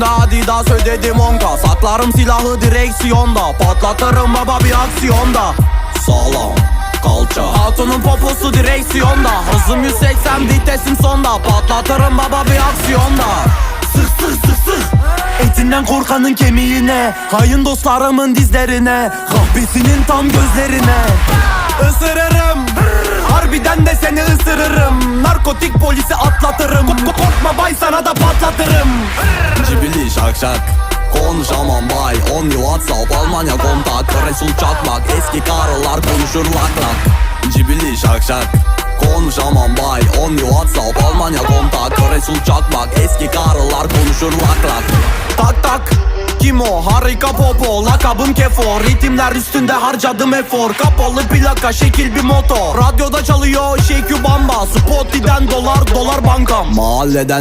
Üstümde adidas ödedim onka Saklarım silahı direksiyonda. Patlatırım baba bir aksiyonda. Sağlam kalça. Hatunun poposu direksiyonda. Hızım 180 vitesim sonda. Patlatırım baba bir aksiyonda. Sık sık sık sık. Etinden korkanın kemiğine. Hayın dostlarımın dizlerine. Kahvesinin tam gözlerine. Isırırım. Harbiden de seni ısırırım. Narkotik polisi Cibili şak şak Konuşamam bay. On you whatsapp Almanya kontak. Resul çakmak. Eski karılar konuşur lak lak. Cibili şak şak Konuşamam bay. On you whatsapp Almanya kontak. Resul çakmak. Eski karılar konuşur lak lak. Tak tak. Kim o? Harika popo. Lakabım kefo Ritimler üstünde harcadım efor. Kapalı plaka şekil bir motor. Radyoda çalıyor Şekü Bamba. Spoti'den dolar dolar bankam. Mahalleden